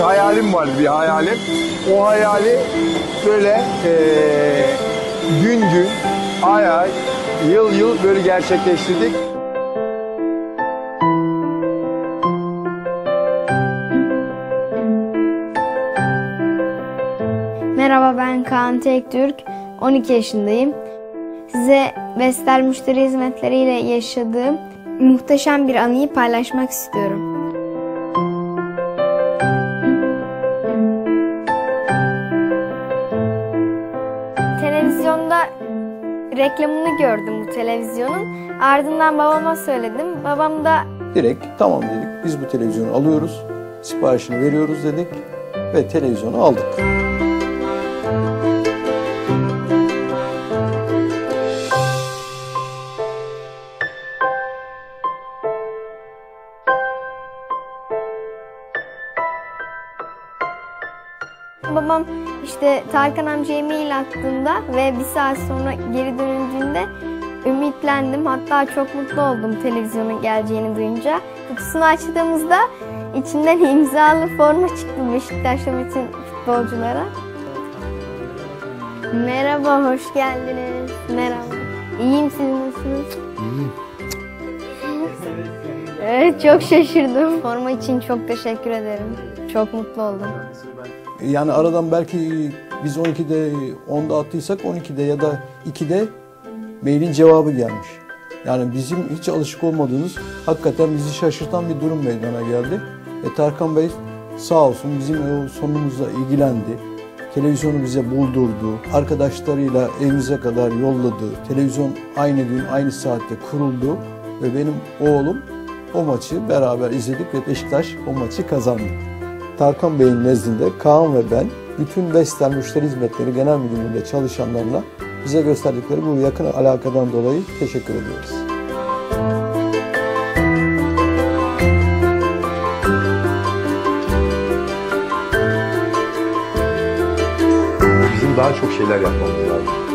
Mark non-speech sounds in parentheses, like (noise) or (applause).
hayalim var bir hayalim. O hayali böyle eee, gün gün, ay ay, yıl yıl böyle gerçekleştirdik. Merhaba ben Kaan Tektürk. 12 yaşındayım. Size Vestel müşteri hizmetleriyle yaşadığım muhteşem bir anıyı paylaşmak istiyorum. Reklamını gördüm bu televizyonun. Ardından babama söyledim. Babam da Direkt tamam dedik biz bu televizyonu alıyoruz, siparişini veriyoruz dedik ve televizyonu aldık. Babam işte Tarkan amcaya mail attığında ve bir saat sonra geri dönüldüğünde ümitlendim. Hatta çok mutlu oldum televizyonun geleceğini duyunca. Kutusunu açtığımızda içinden (laughs) imzalı forma çıktı Beşiktaş'ta bütün futbolculara. Merhaba, hoş geldiniz. Merhaba. İyiyim, siz nasılsınız? Evet, çok şaşırdım. Forma için çok teşekkür ederim. Çok mutlu oldum. Yani aradan belki biz 12'de 10'da attıysak 12'de ya da 2'de mailin cevabı gelmiş. Yani bizim hiç alışık olmadığımız hakikaten bizi şaşırtan bir durum meydana geldi. E Tarkan Bey sağ olsun bizim o sonumuzla ilgilendi. Televizyonu bize buldurdu. Arkadaşlarıyla evimize kadar yolladı. Televizyon aynı gün aynı saatte kuruldu. Ve benim oğlum o maçı beraber izledik ve Beşiktaş o maçı kazandı. Tarkan Bey'in nezdinde Kaan ve ben bütün Vestel Müşteri Hizmetleri Genel Müdürlüğü'nde çalışanlarla bize gösterdikleri bu yakın alakadan dolayı teşekkür ediyoruz. Bizim daha çok şeyler yapmamız lazım.